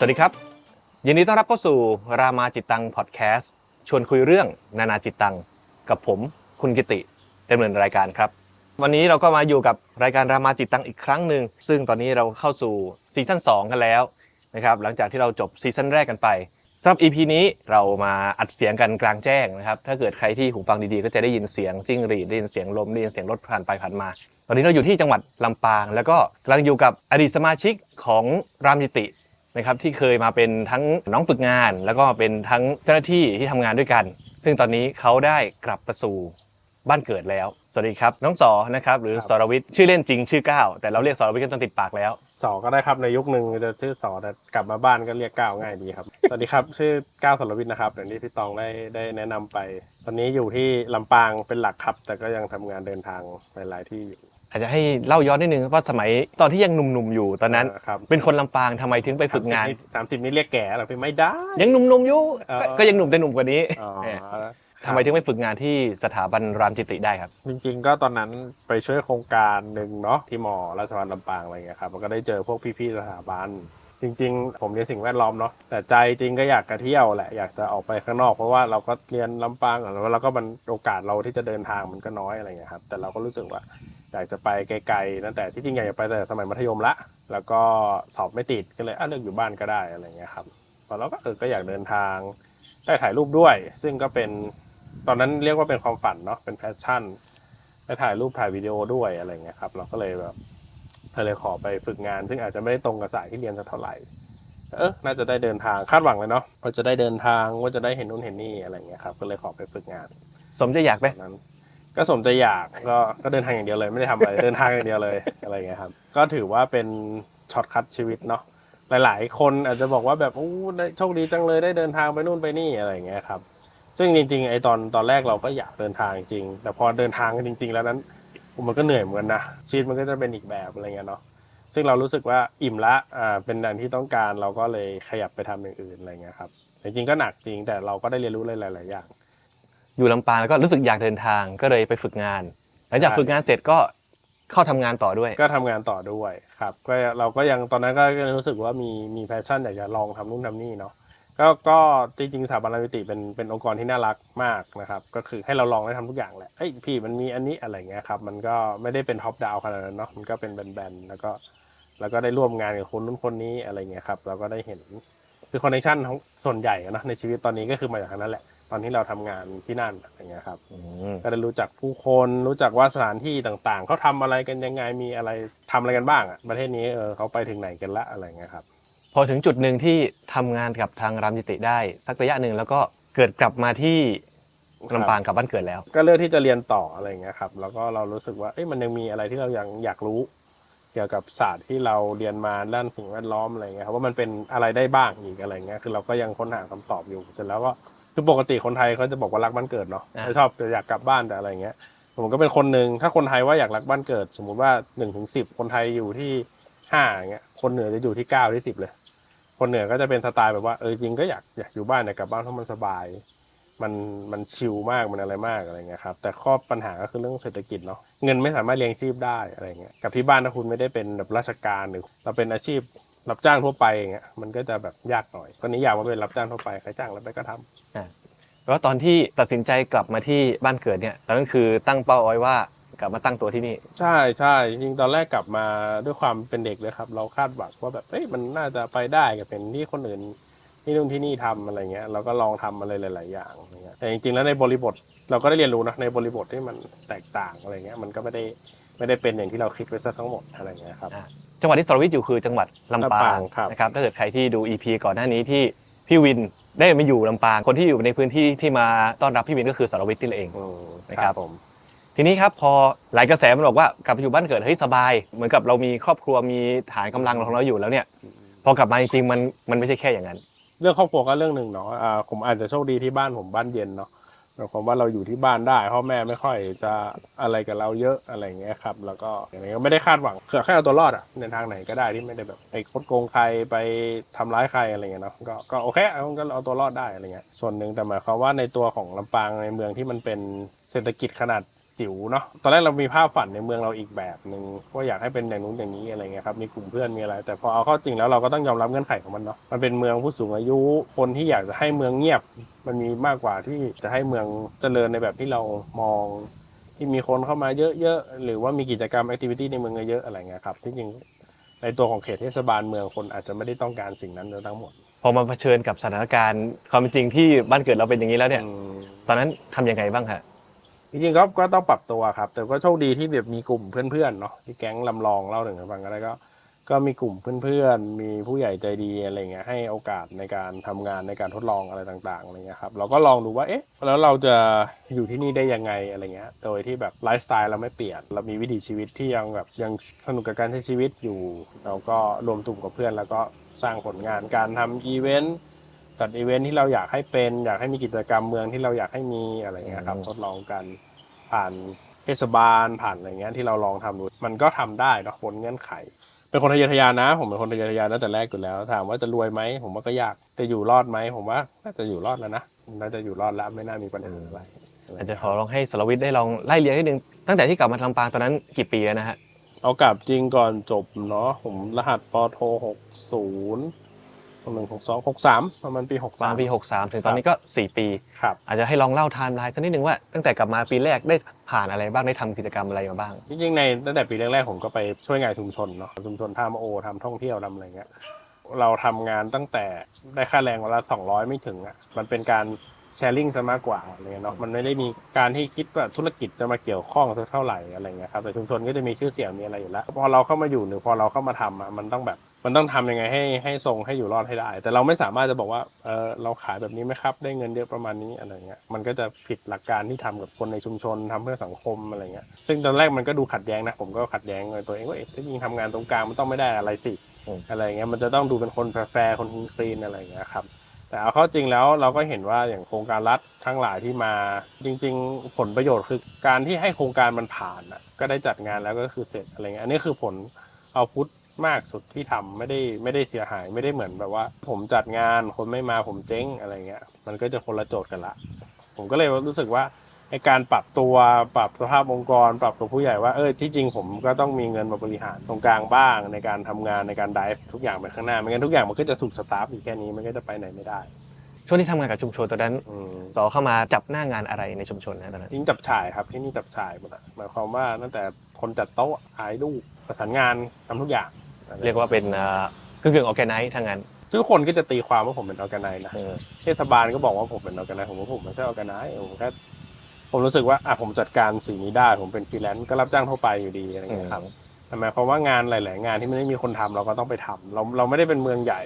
สวัสดีครับ ยินดีต้อนรับเข้าสู่รามาจิตตังพอดแคสต์ชวนคุยเรื่องนานาจิตตัง กับผมคุณกิติดำเนินรายการครับ วันนี้เราก็มาอยู่กับรายการรามาจิตตังอีกครั้งหนึ่งซึ่งตอนนี้เราเข้าสู่ซีซั่น2 กันแล้วนะครับหลังจากที่เราจบซีซั่นแรกกันไปสำหรับ EP นี้เรามาอัดเสียงกันกลางแจ้งนะครับถ้าเกิดใครที่หูฟังดีๆ ก็จะได้ยินเสียงจิ้งหรีดได้ยินเสียงลมได้ยินเสียงรถผ่านไปผ่านมา ตอนนี้เราอยู่ที่จังหวัดลำปาง แล้วก็กำลังอยู่กับอดีตสมาชิกของรามจิติ นะครับที่เคยมาเป็นทั้งน้องฝึกงาน แล้วก็เป็นทั้งเจ้าหน้าที่ที่ทำงานด้วยกัน ซึ่งตอนนี้เขาได้กลับมาสู่บ้านเกิดแล้ว สวัสดีครับ น้องสอนะครับหรือครับสรวิทย์ชื่อเล่นจริงชื่อก้าวแต่เราเรียกสรวิทย์กันจนติดปากแล้วสอก็ได้ครับในยุคหนึ่งจะชื่อสอแต่กลับมาบ้านก็เรียกก้าวง่ายดีครับ สวัสดีครับ ชื่อก้าวสรวิทย์นะครับอย่างที่พี่ตองได้ได้แนะนำไป ตอนนี้อยู่ที่ลำปางเป็นหลักครับ แต่ก็ยังทำงานเดินทางไปหลายที่อยู่ อาจจะให้เล่าย้อนนิดนึงว่าสมัยตอนที่ยังหนุ่มๆอยู่ตอนนั้นเครับเป็นคนลำปางทำไมถึงไปฝึกงาน สามสิบนี่เรียกแก่หรอพี่ไม่ได้ ยังหนุ่มๆอยู่เออก็ก็ยังหนุ่มแต่หนุ่มกว่านี้อ๋อเออทำไมถึงไปฝึกงานที่สถาบันรามจิติได้ครับ จริงๆ ก็ตอนนั้นไปช่วยโครงการหนึ่งเนาะที่มอราชภัฏลำปางอะไรเงี้ยครับมันก็ได้เจอพวกพี่ๆสถาบัน จริงๆ ผมเรียนสิ่งแวดล้อมเนาะแต่ใจจริงก็อยากจะเที่ยวแหละอยากจะออกไปข้างนอกเพราะว่าเราก็เรียนลำปางก่อนแล้วเราก็มันโอกาสเราที่จะเดินทางมันก็น้อยอะไรเงี้ยครับแต่เราก็รู้สึกว่า อยากจะไปไกลๆตั้งแต่ที่จริงอยากจะไปแต่สมัยมัธยมละ แล้วก็สอบไม่ติดก็เลยอะเลือกอยู่บ้านก็ได้อะไรเงี้ยครับพอเราก็เออก็อยากเดินทางได้ถ่ายรูปด้วย ซึ่งก็เป็นตอนนั้นเรียกว่าเป็นความฝันเนาะเป็นแพชชั่นได้ถ่ายรูปถ่ายวิดีโอด้วยอะไรเงี้ยครับเราก็เลยแบบเลยขอไปฝึกงาน ซึ่งอาจจะไม่ได้ตรงกับสายที่เรียนสักเท่าไหร่เออน่าจะได้เดินทางคาดหวังเลยเนาะว่าจะได้เดินทางว่าจะได้เห็นนู่นเห็นนี่อะไรเงี้ยครับก็เลยขอไปฝึกงาน สมใจอยากไหมตอนนั้น ก็สมใจอยากก็ก็เดินทางอย่างเดียวเลยไม่ได้ทำอะไร เดินทางอย่างเดียวเลยอะไรเงี้ยครับ ก็ถือว่าเป็นช็อตคัทชีวิตเนาะหลาย ๆ คนอาจจะบอกว่าแบบโอ้ได้โชคดีจังเลยได้เดินทางไปนู่นไปนี่อะไรเงี้ยครับ ซึ่งจริงๆไอ้ตอนตอนแรกเราก็อยากเดินทางจริง แต่พอเดินทางกันจริง ๆ แล้วนั้นมันก็เหนื่อยเหมือนกันนะชีวิตมันก็จะเป็นอีกแบบอะไรเงี้ยเนาะซึ่งเรารู้สึกว่าอิ่มละอ่าเป็นดังที่ต้องการเราก็เลยขยับไปทำอย่างอื่นอะไรเงี้ยครับจริงๆก็หนักจริงแต่เราก็ได้เรียนรู้หลายๆอย่าง อยู่ลำปางแล้วก็รู้สึกอยากเดินทางก็เลยไปฝึกงาน หลังจากใช่ฝึกงานเสร็จก็เข้าทำงานต่อด้วย ก็ทำงานต่อด้วยครับก็เราก็ยังตอนนั้นก็ยังรู้สึกว่ามีมีแพชชั่นอยากจะลองทำนู่นทำนี่เนาะก็ก็จริงๆสถาบันรามิติเป็นเป็นองค์กรที่น่ารักมากนะครับ ก็คือให้เราลองได้ทำทุกอย่างแหละเฮ้ยพี่มันมีอันนี้อะไรเงี้ยครับ มันก็ไม่ได้เป็นท็อปดาวขนาดนั้นเนาะมันก็เป็นแบนๆแล้วก็แล้วก็ได้ร่วมงานกับคนนู้นคนนี้อะไรเงี้ยครับเราก็ได้เห็นคือคอนเนคชั่นของส่วนใหญ่อะเนอะในชีวิตตอนนี้ก็คือมาจากทางนั้นแหละ ตอนที่เราทำงานที่นั่นอะไรเงี้ยครับอืมก็ได้รู้จักผู้คนรู้จักว่าสถานที่ต่างๆเขาทำอะไรกันยังไงมีอะไรทำอะไรกันบ้างอะประเทศนี้เออเขาไปถึงไหนกันละอะไรเงี้ยครับพอถึงจุดหนึ่งที่ทำงานกับทางรามจิติได้สักระยะหนึ่งแล้วก็เกิดกลับมาที่ลำปางกลับบ้านเกิดแล้ว ก็เลือกที่จะเรียนต่ออะไรเงี้ยครับแล้วก็เรารู้สึกว่าเอ้ยมันยังมีอะไรที่เรายังอยากรู้ เกี่ยวกับศาสตร์ที่เราเรียนมาด้านสิ่งแวดล้อมอะไรเงี้ยครับว่ามันเป็นอะไรได้บ้างอีกอะไรเงี้ยคือเราก็ยังค้นหาคำตอบอยู่เสร็จแล้วก็ คือปกติคนไทยเขาจะบอกว่ารักบ้านเกิดเนาะอ่าไม่ชอบจะอยากกลับบ้านแต่อะไรเงี้ยผมก็เป็นคนหนึ่งถ้าคนไทยว่าอยากรักบ้านเกิด สมมุติว่าหนึ่งถึงสิบคนไทยอยู่ที่ห้าอย่างเงี้ยคนเหนือจะอยู่ที่เก้าที่สิบเลย คนเหนือก็จะเป็นสไตล์แบบว่าเออจริงก็อยากอยากอยู่บ้านแต่กลับบ้านเพราะมันสบาย มันมันชิลมากมันอะไรมากอะไรเงี้ยครับแต่ข้อปัญหาก็คือเรื่องเศรษฐกิจเนาะเงินไม่สามารถเลี้ยงชีพได้อะไรเงี้ยกับที่บ้านถ้าคุณไม่ได้เป็นแบบราชการหรือเราเป็นอาชีพรับจ้างทั่วไปอย่างเงี้ยมันก็จะแบบยากหน่อยตอนนี้อยากมาเป็นรับจ้างทั่วไปใครจ้างเราไปก็ทำ แล้วตอนที่ตัดสินใจกลับมาที่บ้านเกิดเนี่ยตอนนั้นคือตั้งเป้าเอาไว้ว่ากลับมาตั้งตัวที่นี่ ใช่ใช่จริงๆตอนแรกกลับมาด้วยความเป็นเด็กเลยครับ เราคาดหวังว่าแบบเอ้ยมันน่าจะไปได้กับเป็นที่คนอื่นที่นู่นที่นี่ทำอะไรเงี้ยเราก็ลองทำอะไรหลาย ๆ อย่างอะไรเงี้ยแต่จริงๆแล้วในบริบทเราก็ได้เรียนรู้นะในบริบทที่มันแตกต่างอะไรเงี้ยมันก็ไม่ได้ไม่ได้เป็นอย่างที่เราคิดไว้ซะทั้งหมดอะไรเงี้ยครับอ่าจังหวัดที่สรวิทย์อยู่คือจังหวัดลำปาลำปางงครับนะครับถ้าเกิดใครที่ดู EP ก่อนหน้านี้ที่พี่วิน ได้มาอยู่ลำปางคนที่อยู่ในพื้นที่ที่มาต้อนรับพี่วินก็คือสรวิทย์นี่เองอืมนะครับผม ทีนี้ครับพอหลายกระแสมันบอกว่ากลับไปอยู่บ้านเกิดเฮ้ยสบาย เหมือนกับเรามีครอบครัวมีฐานกำลังของเราอยู่แล้วเนี่ย พอกลับมาจริงๆมันมันไม่ใช่แค่อย่างนั้น เรื่องครอบครัวก็เรื่องหนึ่งเนาะอ่าผมอาจจะโชคดีที่บ้านผมบ้านเย็นเนาะ หมายความว่าเราอยู่ที่บ้านได้พ่อแม่ไม่ค่อยจะอะไรกับเราเยอะอะไรเงี้ยครับ แล้วก็อย่างนี้ก็ไม่ได้คาดหวังเผื่อแค่เอาตัวรอดอะในทางไหนก็ได้ที่ไม่ได้แบบไปคดโกงใครไปทำร้ายใครอะไรเงี้ยเนาะก็ก็โอเคเอาก็เอาตัวรอดได้อะไรเงี้ยส่วนหนึ่งแต่หมายความว่าในตัวของลำปางในเมืองที่มันเป็นเศรษฐกิจขนาด จิ๋วเนาะตอนแรกเรามีภาพฝันในเมืองเราอีกแบบหนึ่งว่าอยากให้เป็นอย่างนู้นอย่างนี้อะไรเงี้ยครับมีกลุ่มเพื่อนมีอะไร แต่พอเอาเข้าจริงแล้วเราก็ต้องยอมรับเงื่อนไขของมันเนาะมันเป็นเมืองผู้สูงอายุคนที่อยากจะให้เมืองเงียบ มันมีมากกว่าที่จะให้เมืองเจริญในแบบที่เรามองที่มีคนเข้ามาเยอะๆหรือว่ามีกิจกรรมแอคทิวิตี้ในเมืองเยอะๆอะไรเงี้ยครับที่จริงในตัวของเขตเทศบาลเมืองคนอาจจะไม่ได้ต้องการสิ่งนั้นทั้งหมด พอมาเผชิญกับสถานการณ์ความเป็นจริงที่บ้านเกิดเราเป็นอย่างนี้แล้วเนี่ยอืมตอนนั้นทำยังไงบ้างฮะ จริงๆก็ก็ต้องปรับตัวครับ แต่ก็โชคดีที่แบบมีกลุ่มเพื่อนๆเนาะที่แก๊งลำลองเล่าถึงให้ฟังก็ได้ก็ ก็มีกลุ่มเพื่อนๆ มีผู้ใหญ่ใจดีอะไรเงี้ยให้โอกาสในการทำงานในการทดลองอะไรต่างๆอะไรเงี้ยครับเราก็ลองดูว่าเอ๊ะแล้วเราจะอยู่ที่นี่ได้ยังไงอะไรเงี้ย โดยที่แบบไลฟ์สไตล์เราไม่เปลี่ยน เรามีวิถีชีวิตที่ยังแบบยังสนุกกับการใช้ชีวิตอยู่ เราก็รวมกลุ่มกับเพื่อนแล้วก็สร้างผลงานการทำอีเวนต์ จัดอีเวนต์ที่เราอยากให้เป็น อยากให้มีกิจกรรมเมืองที่เราอยากให้มีอะไรเงี้ยครับอืมทดลองกันผ่านเทศบาลผ่านอะไรเงี้ยที่เราลองทำดูมันก็ทำได้เนาะบนเงื่อนไข เป็นคนทะเยอทะยานนะ ผมเป็นคนทะเยอทะยานตั้งแต่แรกอยู่แล้ว ถามว่าจะรวยไหมผมว่าก็ยากจะอยู่รอดไหมผมว่าน่าจะอยู่รอดแล้วนะน่าจะอยู่รอดแล้วไม่น่ามีปัญหาอะไรอาจจะขอลองให้สรวิทย์ได้ลองไล่เรียงนิดนึงตั้งแต่ที่กลับมาลำปางตอนนั้นกี่ปีแล้วนะฮะเอากลับจริงก่อนจบเนาะผมรหัสปโทหกศูนย์ หนึ่งหกสองหกสามประมาณปีหกประสามาณปี 63 ถึงตอนนี้ก็ 4 ปี ครับ อาจจะให้ลองเล่าไทม์ไลน์สักนิดนึงว่าตั้งแต่กลับมาปีแรกได้ผ่านอะไรบ้างได้ทำกิจกรรมอะไรมาบ้าง จริงๆในตั้งแต่ปีแรกๆผมก็ไปช่วยงานชุมชนเนาะชุมชนท่ามาโอทำท่องเที่ยวทำอะไรเงี้ยเราทำงานตั้งแต่ได้ค่าแรงวันละสองร้อยไม่ถึงอะมันเป็นการแชร์ลิงซะมากกว่าอะไรเงี้ยเนาะมันไม่ได้มีการที่คิดว่าธุรกิจจะมาเกี่ยวข้องสักเท่าไหร่อะไรเงี้ยครับแต่ชุมชนก็จะมีชื่อเสียงมีอะไรอยู่แล้ว พอเราเข้ามาอยู่หรือพอเราเข้ามาทำอะมันต้องแบบ มันต้องทำยังไงให้ให้ทรงให้อยู่รอดให้ได้ แต่เราไม่สามารถจะบอกว่าเออเราขายแบบนี้ไหมครับ ได้เงินเยอะประมาณนี้อะไรเงี้ยมันก็จะผิดหลักการที่ทำกับคนในชุมชนทำเพื่อสังคมอะไรเงี้ยซึ่งตอนแรกมันก็ดูขัดแย้งนะผมก็ขัดแย้งในตัวเองว่าเอ๊ะถ้ายิงทำงานตรงกลางมันต้องไม่ได้อะไรสิอืมอะไรเงี้ยมันจะต้องดูเป็นคนแฟร์ๆคนคลีนอะไรเงี้ยครับแต่เอาเข้าจริงแล้วเราก็เห็นว่าอย่างโครงการรัฐทั้งหลายที่มา จริง ๆ ผลประโยชน์คือการที่ให้โครงการมันผ่านอะก็ได้จัดงานแล้วก็คือเสร็จอะไรเงี้ยอันนี้คือผลเอาพุทธ มากสุดที่ทำไม่ได้ไม่ได้เสียหายไม่ได้เหมือนแบบว่า ผมจัดงานคนไม่มาผมเจ๊งอะไรเงี้ย มันก็จะคนละโจทย์กันละ ผมก็เลยรู้สึกว่าในการปรับตัวปรับสภาพองค์กร ปรับตัวผู้ใหญ่ว่าเออที่จริงผมก็ต้องมีเงินมาบริหารตรงกลางบ้าง ในการทำงานในการดิฟทุกอย่างไปข้างหน้าไม่งั้นทุกอย่างมันก็จะถูกสตาฟอยู่แค่นี้มันก็จะไปไหนไม่ได้ช่วงที่ทำงานกับชุมชนตอนนั้นอืมสอเข้ามาจับหน้างานอะไรในชุมชนนะตอนนั้นยิ่งจับฉ่ายครับที่นี่จับฉ่ายหมดอะหมายความว่าตั้งแต่คนจัดโต๊ะขายรูปประสานงานทำทุกอย่าง เรียกว่าเป็นเอ่อกึ่งกึ่งออแกไนซ์ทางงานทุกคนก็จะตีความว่าผมเป็นออแกไนนะเออเทศบาลก็บอกว่าผมเป็นออแกไนผมว่าผมไม่ใช่ออแกไนผมแค่ผมรู้สึกว่าอะผมจัดการสิ่งนี้ได้ ผมเป็นฟรีแลนซ์ก็รับจ้างทั่วไปอยู่ดีอะไรอย่างเงี้ยครับแต่หมายความว่างานหลาย ๆ งานที่มันไม่มีคนทำเราก็ต้องไปทำเราเราไม่ได้เป็นเมืองใหญ่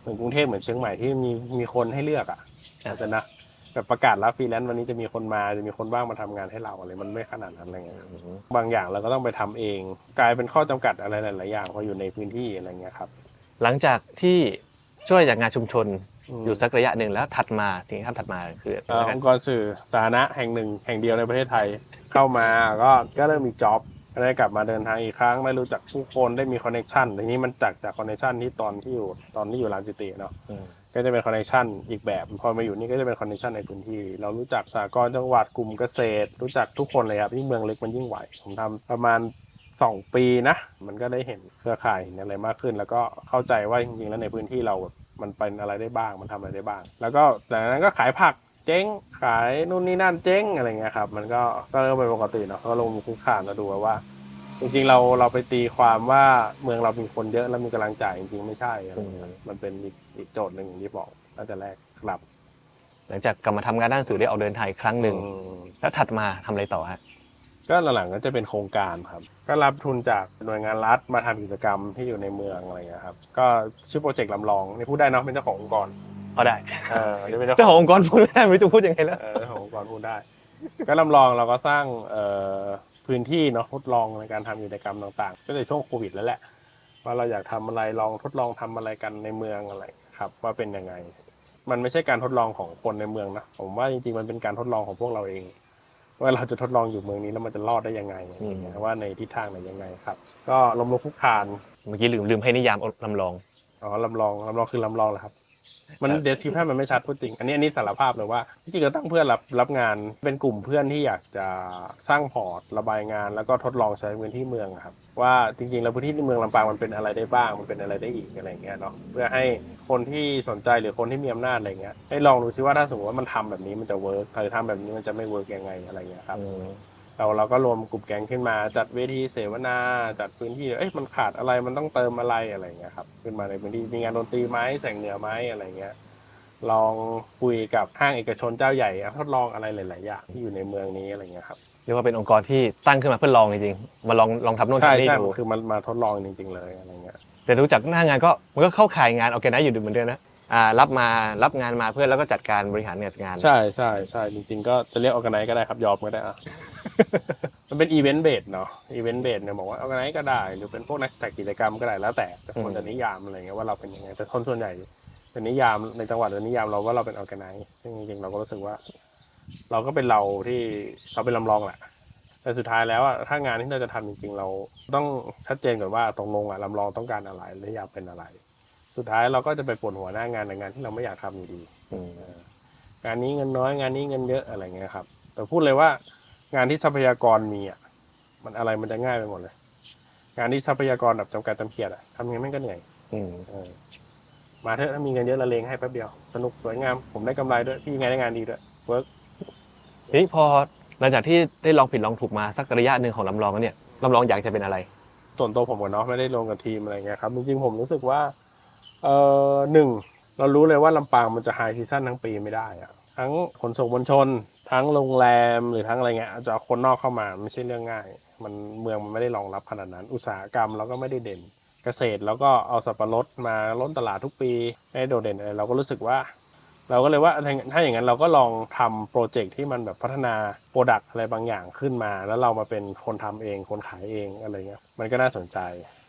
เหมือนกรุงเทพเหมือนเชียงใหม่ที่มีมีคนให้เลือกอะอาจจะนะ แบบประกาศรับฟรีแลนซ์วันนี้จะมีคนมาจะมีคนว่างมาทำงานให้เราอะไรมันไม่ขนาดนั้นอะไรเงี้ยบางอย่างเราก็ต้องไปทำเอง กลายเป็นข้อจำกัดอะไรหลาย ๆ อย่างพออยู่ในพื้นที่อะไรเงี้ยครับ หลังจากที่ช่วยจากงานชุมชนอืมอยู่สักระยะหนึ่งแล้วถัดมาสิ่งที่ทำถัดมาคือเอ่อองค์กรสื่อสาธารณะแห่งหนึ่งแห่งเดียวในประเทศไทยเข้ามาก็ก็เริ่มมีจ็อบ ก็ได้กลับมาเดินทางอีกครั้งได้รู้จักผู้คนได้มีคอนเนคชันทีนี้มันจากจากคอนเนคชันที่ตอนที่อยู่ตอนที่อยู่รามจิติเนาะอืมก็จะเป็นคอนเนคชันอีกแบบพอมาอยู่นี่ก็จะเป็นคอนเนคชันในพื้นที่ เรารู้จักสากลจังหวัดกลุ่มเกษตร รู้จักทุกคนเลยครับที่งเมืองเล็กมันยิ่งไหวผมทำประมาณสองปีนะ มันก็ได้เห็นเครือข่ายเห็นอะไรมากขึ้น แล้วก็เข้าใจว่าจริงๆแล้วในพื้นที่เราแบบมันเป็นอะไรได้บ้าง มันทำอะไรได้บ้าง แล้วก็จากนั้นก็ขายผัก เจ๊งขายนู่นนี่นั่นเจ๊งอะไรเงี้ยครับ มันก็ก็เริ่มเป็นปกติเนาะก็ลงมือคุกคานมาดูว่า จริงๆเราเราไปตีความว่าเมืองเรามีคนเยอะแล้วมีกำลังจ่ายจริงๆไม่ใช่อะไรเงี้ยมันเป็นอีกอีกโจทย์หนึ่งอย่างที่บอกตั้งแต่แรกครับ หลังจากกลับมาทำงานด้านสื่อได้ออกเดินทางอีกครั้งหนึ่งอืมแล้วถัดมาทำอะไรต่อฮะก็หลังๆก็จะเป็นโครงการครับ ก็รับทุนจากหน่วยงานรัฐมาทำกิจกรรมที่อยู่ในเมืองอะไรเงี้ยครับ ก็ชื่อโปรเจกต์ลำลองนี่พูดได้เนาะเป็นเจ้าขององค์กร เอาได้เออนี่เป็นเจ้าเจ้าขขอองงองค์กรพูดไม่ได้ไม่รู้จะพูดยังไงแล้ว เออเจ้าขององค์กรพูดได้ ก็ลำลองเราก็สร้างเอ่อพื้นที่เนาะทดลองในการทำกิจกรรมต่างๆ ก็ในช่วงโควิดแล้วแหละ ว่าเราอยากทำอะไรลองทดลองทำอะไรกันในเมืองอะไรครับ ว่าเป็นยังไง มันไม่ใช่การทดลองของคนในเมืองนะผมว่าจริงๆมันเป็นการทดลองของพวกเราเอง ว่าเราจะทดลองอยู่เมืองนี้แล้วมันจะรอดได้ยังไงอะไรเงี้ยว่าในทิศทางไหนยังไงครับ ก็ลมลุกคลุกคลานเมื่อกี้ลืมลืมให้นิยามลำลองอ๋อลำลองลำลองคือลำลองเหรอครับ มันครับเดสคริปชันมันไม่ชัดพูดจริง อันนี้อันนี้สารภาพเลยว่าที่จริงเราตั้งเพื่อนรับรับงานเป็นกลุ่มเพื่อนที่อยากจะสร้างพอร์ตระบายงาน แล้วก็ทดลองใช้พื้นที่เมืองอะครับ ว่าจริงๆแล้วพื้นที่เมืองลำปางมันเป็นอะไรได้บ้าง มันเป็นอะไรได้อีกอะไรอย่างเงี้ยเนาะเพื่อให้คนที่สนใจหรือคนที่มีอำนาจอะไรเงี้ยให้ลองดูซิว่าถ้าสมมติว่ามันทำแบบนี้มันจะเวิร์กหรือทำแบบนี้มันจะไม่เวิร์กยังไงอะไรเงี้ยครับอืม เราเราก็รวมกลุ่มแก๊งขึ้นมาจัดเวทีเสวนาจัดพื้นที่เอ้ยมันขาดอะไรมันต้องเติมอะไรอะไรเงี้ยครับขึ้นมาในพื้นที่มีงานดนตรีไหมแสงเหนือไหมอะไรเงี้ยลองคุยกับห้างเอกชนเจ้าใหญ่อะทดลองอะไรหลาย ๆ อย่างที่อยู่ในเมืองนี้อะไรเงี้ยครับเรียกว่าเป็นองค์กรที่ตั้งขึ้นมาเพื่อลองจริงๆมาลองลองทำโน่นใช่ทำนี่ใช่ดูคือมันมาทดลองจริง ๆ เลยอะไรเงี้ยแต่ดูจากหน้างานก็มันก็เข้าข่ายงานออแกไนซ์อยู่เหมือนเดิมนะอ่ารับมารับงานมาเพื่อแล้วก็จัดการบริหารงานงาน ใช่ใช่ใช่จริง ๆ ก็จะเรียกออแกไนซ์ก็ได้ครับยอมก็ได้อะ มันเป็นอีเวนต์เบสเนาะอีเวนต์เบสเนี่ยบอกว่าออแกไนก็ได้ หรือเป็นพวกนักจัดกิจกรรมก็ได้แล้วแต่แต่คนจะนิยามอะไรเงี้ยว่าเราเป็นยังไงแต่คนส่วนใหญ่เป็นนิยามในจังหวัดหรือนิยามเราว่าเราเป็นออแกไนซ์ซึ่งจริงๆเราก็รู้สึกว่า เราก็เป็นเราที่เราเป็นลำลองแหละแต่สุดท้ายแล้วอะถ้างานที่เราจะทำจริง ๆ เราต้องชัดเจนก่อนว่าตรงลงอะลำลองต้องการอะไรและอยากเป็นอะไร สุดท้ายเราก็จะไปปวดหัวหน้างานในงานที่เราไม่อยากทำอยู่ดีงานนี้เงินน้อยงานนี้เงินเยอะอะไรเงี้ยครับ แต่พูดเลยว่า งานที่ทรัพยากรมีอะมันอะไรมันจะง่ายไปหมดเลย งานที่ทรัพยากรแบบจำกัดจำเขียดอะทำยังไงแม่งก็เหนื่อยอืมเออมาเถอะถ้ามีเงินเยอะละเลงให้แป๊บเดียว สนุกสวยงาม ผมได้กำไรด้วยพี่ไงได้งานดีด้วยเวิร์กทีนี้พอหลังจากที่ได้ลองผิดลองถูกมาสักระยะหนึ่งของลำลองแล้วเนี่ยลำลองอยากจะเป็นอะไร ส่วนตัวผมกับเนาะไม่ได้ลงกับทีมอะไรเงี้ยครับจริงๆผมรู้สึกว่าเออหนึ่งเรารู้เลยว่าลำปางมันจะไฮซีซั่นทั้งปีไม่ได้อะทั้งขนส่งมวลชน ทั้งโรงแรมหรือทั้งอะไรเงี้ยจะเอาคนนอกเข้ามาไม่ใช่เรื่องง่าย มันเมืองมันไม่ได้รองรับขนาดนั้น อุตสาหกรรมเราก็ไม่ได้เด่น เกษตรแล้วก็เอาสับปะรดมาล้นตลาดทุกปีไม่ได้โดดเด่นอะไรเราก็รู้สึกว่า เราก็เลยว่าถ้าอย่างนั้นเราก็ลองทำโปรเจกต์ที่มันแบบพัฒนาโปรดักต์อะไรบางอย่างขึ้นมา แล้วเรามาเป็นคนทำเองคนขายเองอะไรเงี้ยมันก็น่าสนใจ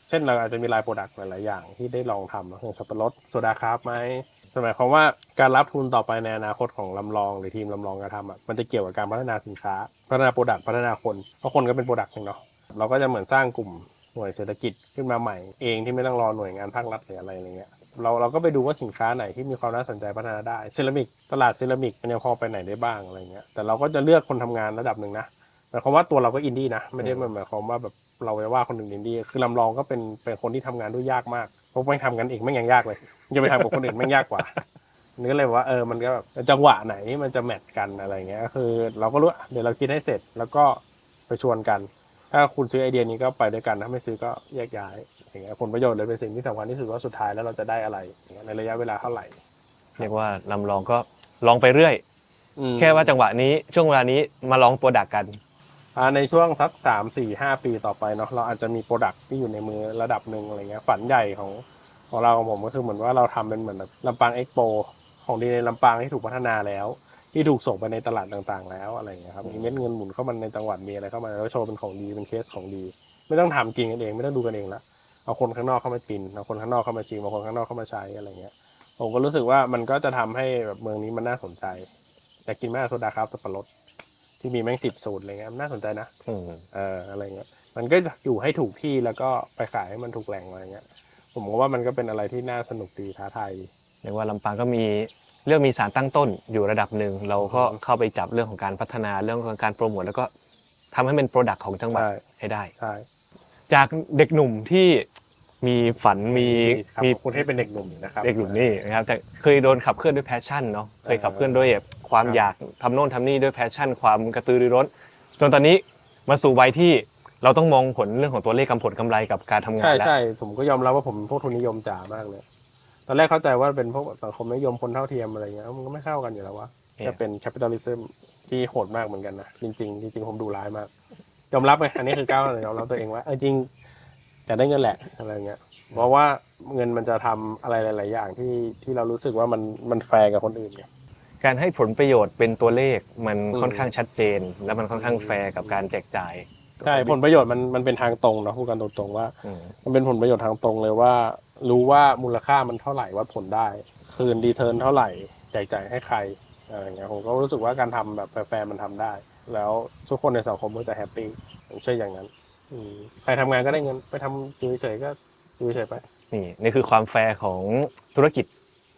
เช่นเราอาจจะมีลายโปรดักต์หลาย ๆ อย่างที่ได้ลองทำอย่างสับปะรดโซดาคราฟไหม หมายความว่าการรับทุนต่อไปในอนาคตของลำลองหรือทีมลำลองการทำอะมันจะเกี่ยวกับการพัฒนาสินค้า พัฒนาโปรดักต์พัฒนาคนเพราะคนก็เป็นโปรดักต์หนึ่งเนาะเราก็จะเหมือนสร้างกลุ่มหน่วยเศรษฐกิจขึ้นมาใหม่เองที่ไม่ต้องรอหน่วยงานภาครัฐหรืออะไรอะไรเงี้ยเราเราก็ไปดูว่าสินค้าไหนที่มีความน่าสนใจพัฒนาได้เซรามิกตลาดเซรามิกมันยังพอไปไหนได้บ้างอะไรเงี้ยแต่เราก็จะเลือกคนทำงานระดับหนึ่งนะหมายความว่าตัวเราก็อินดี้นะไม่ได้หมายความว่าแบบ เราไปว่าคนอื่นอินดี้คือลำลองก็เป็นเป็นคนที่ทำงานด้วยยากมากเพราะไปทำกันเองไม่งยังยากเลยจะไปทำกับคนอื่นไม่งยากกว่านี่ก็เลยว่าเออมันก็แบบจังหวะไหนมันจะแมทกันอะไรเงี้ยก็คือ เราก็รู้อะเดี๋ยวเราคิดให้เสร็จแล้วก็ไปชวนกัน ถ้าคุณซื้อไอเดียนี้ก็ไปด้วยกันถ้าไม่ซื้อก็แยกย้ายอย่างเงี้ยผลประโยชน์เลยเป็นสิ่งที่สำคัญที่สุดว่าสุดท้ายแล้วเราจะได้อะไรอย่างเงี้ยในระยะเวลาเท่าไหร่เรียกว่าลำลองก็ลองไปเรื่อยอืมแค่ว่าจังหวะนี้ช่วงเวลานี้มาลองโปรดักกันอ่า ในช่วงสักสามสี่ห้าปีต่อไปเนาะเราอาจจะมีโปรดักที่อยู่ในมือระดับหนึ่งอะไรเงี้ยฝันใหญ่ของของเราของผมก็คือเหมือนว่าเราทำเป็นเหมือนแบบลำปางเอ็กโปของดีในลำปางที่ถูกพัฒนาแล้ว ที่ถูกส่งไปในตลาดต่างๆ แล้วอะไรเงี้ยครับมีเม็ดเงินหมุนเข้ามาในจังหวัดมีอะไรเข้ามาแล้วโชว์เป็นของดีเป็นเคสของดี ไม่ต้องทำกินกันเองไม่ต้องดูกันเองละเอาคนข้างนอกเข้ามากินเอาคนข้างนอกเข้ามาชิมเอาคนข้างนอกเข้ามาใช้อะไรเงี้ยผมก็รู้สึกว่ามันก็จะทำให้แบบเมืองนี้มันน่าสนใจแต่กินมากโซดาครับสับปะรด ที่มีแม่งสิบสูตรอะไรเงี้ยมันน่าสนใจนะอืมเอออะไรเงี้ยมันก็อยู่ให้ถูกที่แล้วก็ไปขายให้มันถูกแหล่งอะไรเงี้ย ผมก็ว่ามันก็เป็นอะไรที่น่าสนุกดีท้าทายดีเรียกว่าลำปางก็มีเรื่องมีสารตั้งต้นอยู่ระดับหนึ่ง เราก็อืมเข้าไปจับเรื่องของการพัฒนาเรื่องของการโปรโมทแล้วก็ทำให้เป็นโปรดักต์ของจังหวัดใช่ให้ได้ ใช่จากเด็กหนุ่มที่มีฝันมีครับมี ขอบคุณให้เป็นเด็กหนุ่มนะครับ เด็กหนุ่มนี่นะครับแต่เคยโดนขับเคลื่อนด้วยแพชชั่นเนาะเคยขับเคลื่อนด้วยแบบ ความครับอยากทำโน่นทำนี่ด้วยแพชชั่น ความกระตือรือร้น จนตอนนี้มาสู่วัยที่เราต้องมองผลเรื่องของตัวเลขกำผลกำไรกับการทำงานใช่แล้ว ใช่ผมก็ยอมรับว่าผมพวกทุนนิยมจ๋ามากเลย ตอนแรกเข้าใจว่าเป็นพวกสังคมนิยมคนเท่าเทียมอะไรเงี้ยเอ้ามันก็ไม่เข้ากันอยู่แล้ววะเนี่ย จะเป็นแคปิตอลิซึมที่โหดมากเหมือนกันนะจริงๆจริงๆผมดูร้ายมากยอมรับเลยอันนี้คือก้าวหนึ่งยอมรับตัวเองว่าเออจริงแต่ได้เงินแหละอะไรเงี้ย เพราะว่าเงินมันจะทำอะไรหลาย ๆ อย่างที่ที่เรารู้สึกว่ามันมันแฟร์กับคนอื่นไง การให้ผลประโยชน์เป็นตัวเลขมันอืมค่อนข้างชัดเจน และมันค่อนข้างแฟร์กับการแจกจ่ายใช่ผลประโยชน์มันมันเป็นทางตรงเนาะพูดกันตรงๆว่าอืมมันเป็นผลประโยชน์ทางตรงเลยว่า รู้ว่ามูลค่ามันเท่าไหร่วัดผลได้ คืนดีเทิร์นเท่าไหร่แจกจ่ายให้ใครอะไรเงี้ยผมก็รู้สึกว่าการทำแบบแฟร์ๆมันทำได้ แล้วทุกคนในสังคมก็จะแฮปปี้ผมเชื่ออย่างนั้นอืมใครทำงานก็ได้เงินไปทำอยู่เฉยๆก็อยู่เฉยๆไปนี่นี่คือความแฟร์ของธุรกิจ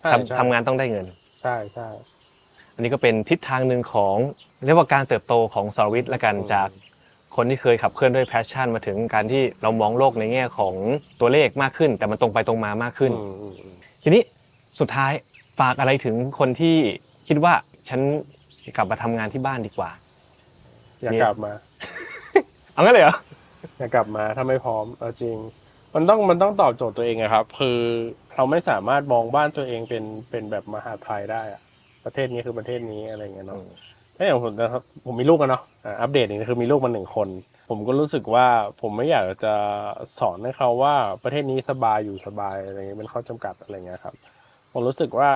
ใช่ช่ทำใช่ทำงานต้องได้เงิน ใช่ใช่ อันนี้ก็เป็นทิศทางหนึ่งของเรียกว่าการเติบโตของสรวิทย์ละกันอืมจากคนที่เคยขับเคลื่อนด้วยแพชชั่นมาถึงการที่เรามองโลกในแง่ของตัวเลขมากขึ้น แต่มันตรงไปตรงมามากขึ้นอืมอืมอืมทีนี้สุดท้ายฝากอะไรถึงคนที่คิดว่าฉันกลับมาทำงานที่บ้านดีกว่า อยากเนี่ยกลับมา เอางั้นเลยเหรออยากกลับมาถ้าไม่พร้อมเอาจริง มันต้องมันต้องตอบโจทย์ตัวเองอะครับ คือเราไม่สามารถมองบ้านตัวเองเป็นเป็นแบบมหาไทยได้อะ ประเทศนี้คือประเทศนี้อะไรเงี้ยเนาะอืมถ้าอย่างผมนะครับผมมีลูกกันเนาะอ่าอัปเดตนี่คือมีลูกมาหนึ่งคน ผมก็รู้สึกว่าผมไม่อยากจะสอนให้เขาว่าประเทศนี้สบายอยู่สบายอะไรเงี้ยเป็นข้อจำกัดอะไรเงี้ยครับ ผมรู้สึกว่า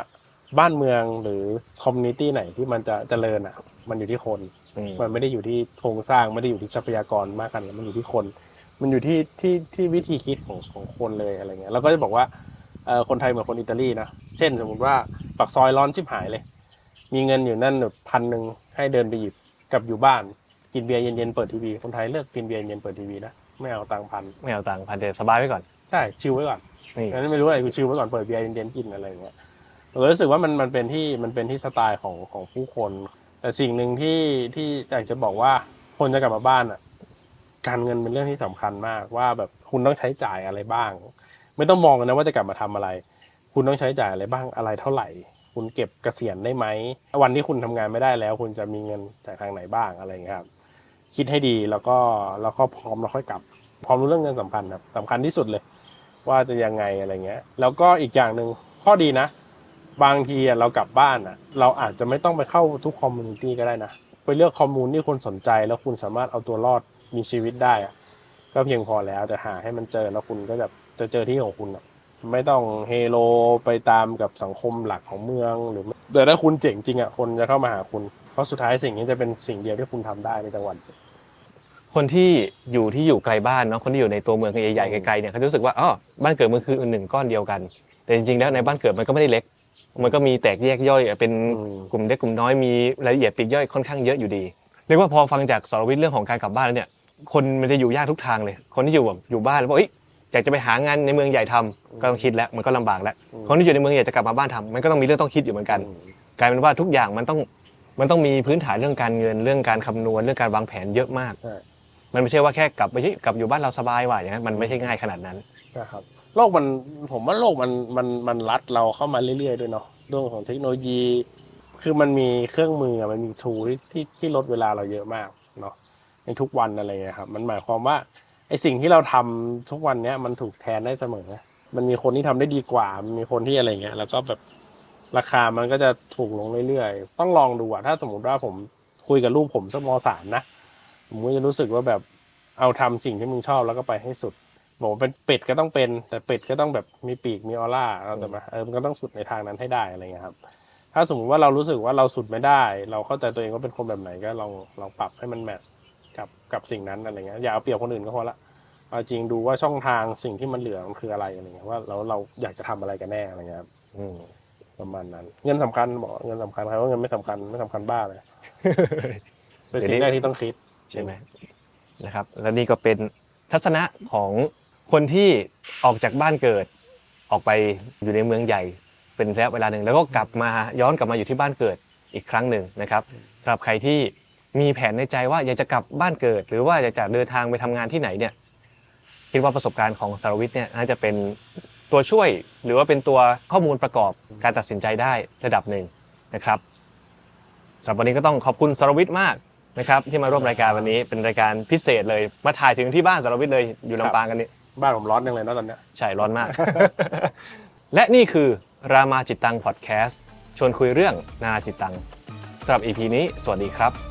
บ้านเมืองหรือคอมมูนิตี้ไหนที่มันจะเจริญอะ มันอยู่ที่คนอืมมันไม่ได้อยู่ที่โครงสร้างไม่ได้อยู่ที่ทรัพยากรมากขนาดนั้นมันอยู่ที่คน มันอยู่ที่ที่ที่วิธีคิดของของคนเลยอะไรเงี้ยแล้วก็จะบอกว่าเอ่อคนไทยเหมือนคนอิตาลีนะเช่น สมมติว่าปากซอยร้อนชิบหายเลย มีเงินอยู่นั่นแบบพันหนึ่งให้เดินไปหยิบกับอยู่บ้าน กินเบียร์เย็นๆเปิดทีวีคนไทยเลิกกินเบียร์เย็นๆเปิดทีวีนะไม่เอาตังค์พันไม่เอาตังค์พันเดสบายไว้ก่อนใช่ชิลไว้ก่อนนี่งั้นไม่รู้อะไรกูชิลไว้ก่อนเปิดเบียร์เย็นๆกินอะไรอย่างเงี้ยผมก็รู้สึกว่ามันมันเป็นที่มันเป็นที่สไตล์ของของผู้คน แต่สิ่งหนึ่งที่ที่อยากจะบอกว่าคนจะกลับมาบ้านอะ การเงินเป็นเรื่องที่สำคัญมากว่าแบบคุณต้องใช้จ่ายอะไรบ้าง ไม่ต้องมองกันนะว่าจะกลับมาทำอะไร คุณต้องใช้จ่ายอะไรบ้างอะไรเท่าไหร่ คุณเก็บเกษียณได้ไหม วันที่คุณทำงานไม่ได้แล้ว คุณจะมีเงินจากทางไหนบ้างอะไรอย่างเงี้ยครับ คิดให้ดีแล้วก็แล้วก็พร้อมแล้วค่อยกลับ ความรู้เรื่องเงินสำคัญครับสำคัญที่สุดเลย ว่าจะยังไงอะไรเงี้ย แล้วก็อีกอย่างหนึ่งข้อดีนะ บางทีเรากลับบ้านอะ เราอาจจะไม่ต้องไปเข้าทุกคอมมูนิตี้ก็ได้นะ ไปเลือกคอมมูนที่คุณสนใจแล้วคุณสามารถเอาตัวรอดมีชีวิตได้อะก็เพียงพอแล้วแต่หาให้มันเจอแล้วคุณก็จะจะเจอที่ของคุณอะ ไม่ต้องเฮโลไปตามกับสังคมหลักของเมืองหรือแต่ถ้าคุณเจ๋งจริงอะคนจะเข้ามาหาคุณ เพราะสุดท้ายสิ่งนี้จะเป็นสิ่งเดียวที่คุณทำได้ในจังหวัดคนที่อยู่ที่อยู่ไกลบ้านเนาะคนที่อยู่ในตัวเมืองใหญ่ๆไกลๆเนี่ยเขาจะรู้สึกว่าอ๋อบ้านเกิดมันคือหนึ่งก้อนเดียวกัน แต่จริงๆแล้วในบ้านเกิดมันก็ไม่ได้เล็ก มันก็มีแตกแยกย่อยเป็นอืมกลุ่มเล็กกลุ่มน้อยมีรายละเอียดปลีกย่อยค่อนข้างเยอะอยู่ดีเรียกว่าพอฟังจากสรวิทย์เรื่องของการกลับบ้านแล้วเนี่ยคนมันจะอยู่ยากทุกทางเลย คนที่อยู่แบบอยู่บ้านแล้วบอกเอ้ย อยากจะไปหางานในเมืองใหญ่ทำก็ต้องคิดแล้วมันก็ลำบากแล้วคนที่อยู่ในเมืองอยากจะกลับมาบ้านทำมันก็ต้องมีเรื่องต้องคิดอยู่เหมือนกัน กลายเป็นว่าทุกอย่างมันต้องมันต้องมีพื้นฐานเรื่องการเงินเรื่องการคำนวณเรื่องการวางแผนเยอะมากใช่มันไม่ใช่ว่าแค่กลับไปเฮ้ยกลับอยู่บ้านเราสบายว่ะอย่างนั้นมันไม่ใช่ง่ายขนาดนั้นนะครับโลกมันผมว่าโลกมันมันมันรัดเราเข้ามาเรื่อยๆด้วยเนาะเรื่องของเทคโนโลยี คือมันมีเครื่องมืออะมันมีทูที่ที่ที่ลดเวลาเราเยอะมากเนาะในทุกวันอะไรเงี้ยครับ มันหมายความว่า ไอสิ่งที่เราทำทุกวันเนี้ยมันถูกแทนได้เสมอ มันมีคนที่ทำได้ดีกว่า มันมีคนที่อะไรเงี้ย แล้วก็แบบราคามันก็จะถูกลงเรื่อยๆ ต้องลองดูอะถ้าสมมติว่าผมคุยกับลูกผมสักมสามนะ ผมก็จะรู้สึกว่าแบบเอาทำสิ่งที่มึงชอบแล้วก็ไปให้สุดบอกว่าเป็นเป็ดก็ต้องเป็น แต่เป็ดก็ต้องแบบมีปีกมีออร่าเราแต่มาเออมันก็ต้องสุดในทางนั้นให้ได้อะไรเงี้ยครับ ถ้าสมมติว่าเรารู้สึกว่าเราสุดไม่ได้ เราเข้าใจตัวเองว่าเป็นคนแบบไหนก็ลองลองปรับให้มันแมทช์ กับกับสิ่งนั้นอะไรเงี้ยอย่าเอาเปรียบคนอื่นก็พอละเอาจริงดูว่าช่องทางสิ่งที่มันเหลือมันคืออะไรอะไรเงี้ยว่าเราเราอยากจะทำอะไรกันแน่อะไรเงี้ยครับอืมประมาณนั้น เงินสำคัญบอกเงินสำคัญใครว่าเงินไม่สำคัญไม่สำคัญบ้าเลยเป็นสิ่งแรกที่ต้องคิด ใช่ไหมนะครับ และนี่ก็เป็นทัศนะของคนที่ออกจากบ้านเกิด ออกไปอยู่ในเมืองใหญ่ เป็นระยะเวลาหนึ่งแล้วก็กลับมาย้อนกลับมาอยู่ที่บ้านเกิดอีกครั้งหนึ่งนะครับสำหรับใครที่ มีแผนในใจว่าอยากจะกลับบ้านเกิด หรือว่าอยากจะเดินทางไปทำงานที่ไหนเนี่ยคิดว่าประสบการณ์ของสารวิทย์เนี่ยน่าจะเป็นตัวช่วยหรือว่าเป็นตัวข้อมูลประกอบการตัดสินใจได้ระดับหนึ่งนะครับสำหรับวันนี้ก็ต้องขอบคุณสารวิทย์มากนะครับ ที่มาร่วมรายการวันนี้เป็นรายการพิเศษเลยมาถ่ายถึงที่บ้านสารวิทย์เลยอยู่ลำปางกันนี่บ้านผมร้อนยังเลยนะตอนเนี้ยใช่ร้อนมาก และนี่คือรามาจิตตังพอดแคสต์ชวนคุยเรื่องนานาจิตตังสำหรับ EP นี้ สวัสดีครับ